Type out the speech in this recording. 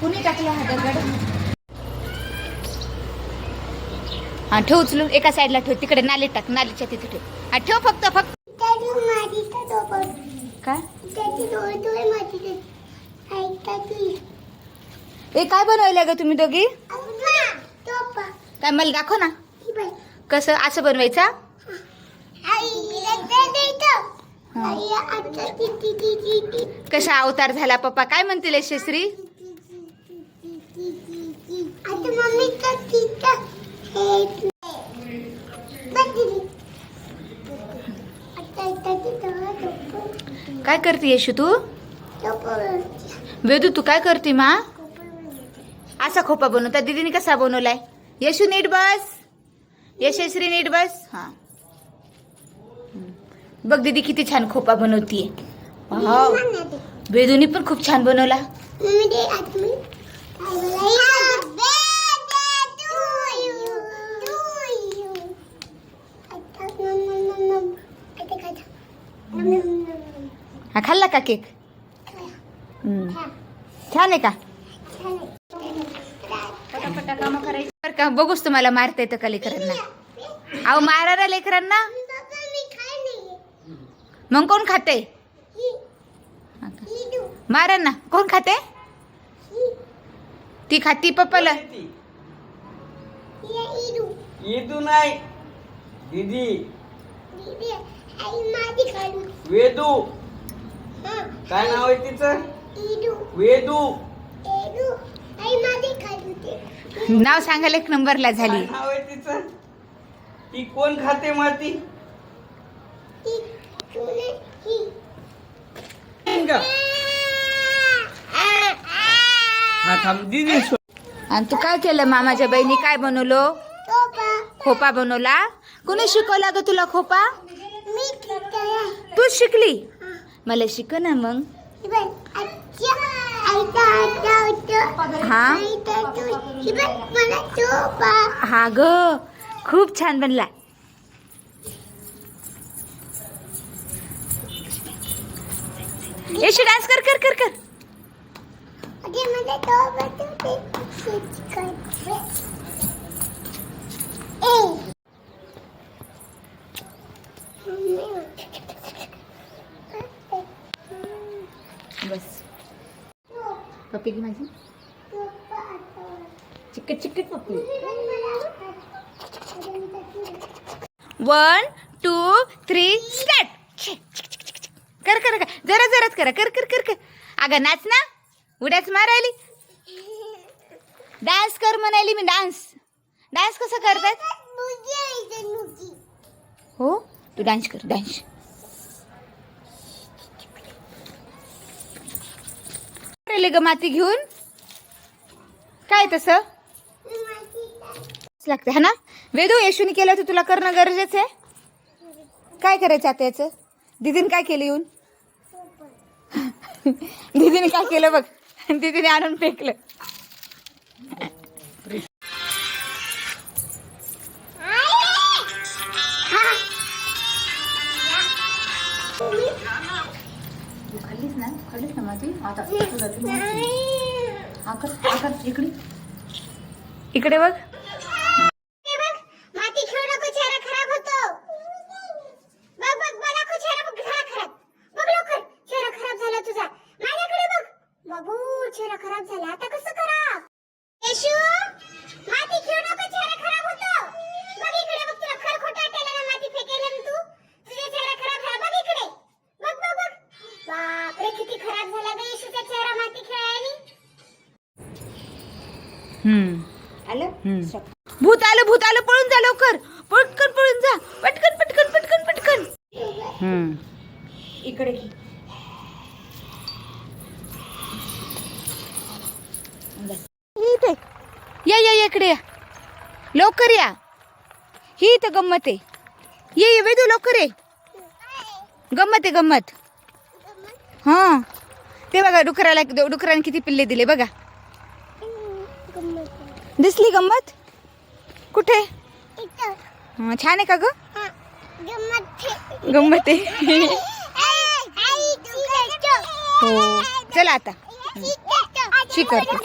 कुणी टाकला हा दगड? हा ठेव उचलून एका साईडला ठेव. तिकडे नालीत टाक नालीच्या तिथे ठेव. हा ठेव फक्त फक्त. काय? ए काय बनवलं ग तुम्ही दोघी? काय मला दाखव ना. कसं असं बनवायचा? कसा अवतार झाला पप्पा? काय म्हणतील यशस्वी? काय करते यशू तू? वेदू तू काय करते मा? असा खोपा बनवता दीदीने कसा बनवलाय? यशू नीट बस. यशस्वी नीट बस. हा. बघ दीदी किती छान खोपा बनवतीये. वेदूनी पण खूप छान बनवला मम्मी दे आज मी काय बोलाय टू यू टू यू आता मम्मा मम्मा आता काय हा खाल्ला का केक? हम्म. छान आहे का? पटापटा कामं करायची. बरं का बघूच तुम्हाला मारता येतं का लेकरांना. अहो मारा ना लेकरांना? मग कोण खाते? मारा ना. कोण खाते? ती खाती पप्पाला. येतू नाही. दीदी. वेदू. काय नाव आहे तिचं? वेदू. नाव सांगायला एक नंबरला काय झाली. नाव आहे तिचं? ती कोण खाते माती? का? हा. थांब दीदी सो- आणि तू काय केलं मामाच्या बहिणी? काय बनवलो? खोपा. बनवला? कोणी शिकवला ग तुला खोपा? तूच शिकली? मला शिक ना मग. हा? हा ग खूप छान बनला यशू डान्स कर कर कर कर अगे मला चोपा चोपे शिकायचे ए बस पप्पी की माझी. चिकट चिकट पप्पी वन टू थ्री स्टार्ट कर कर कर. जरा जराच करा. कर कर कर कर. अगं नाच ना. उड्याच मारायली. डान्स कर म्हणाली मी डान्स डान्स कसं करतात? हो? तू डान्स कर डान्स राहिले ग माती घेऊन? काय तसं? लागते हा ना? वेदू यशूने केलं तर तुला करणं गरजेचं आहे? काय करायचं आता याचं? दीदीने काय केलं येऊन? दीदीने काय केलं बघ? दीदीने आणून फेकलं. आता इकडे. इकडे बघ. आलं? भूत आलं भूत आलं. पळून जा लवकर. पटकन पळून जा. पटकन पटकन पटकन पटकन. हम्म. इकडे घे. इथे या या या इकडे या. लवकर या. ही इथं गंमत आहे. ये ये वेदू लवकर ये. गंमत आहे गंमत? हा. ते बघा डुकराला डुकराने किती पिल्ले दिले बघा. दिसली गंमत? कुठे? छान आहे का ग? गंमत आहे. हो चला आता. शिकवतो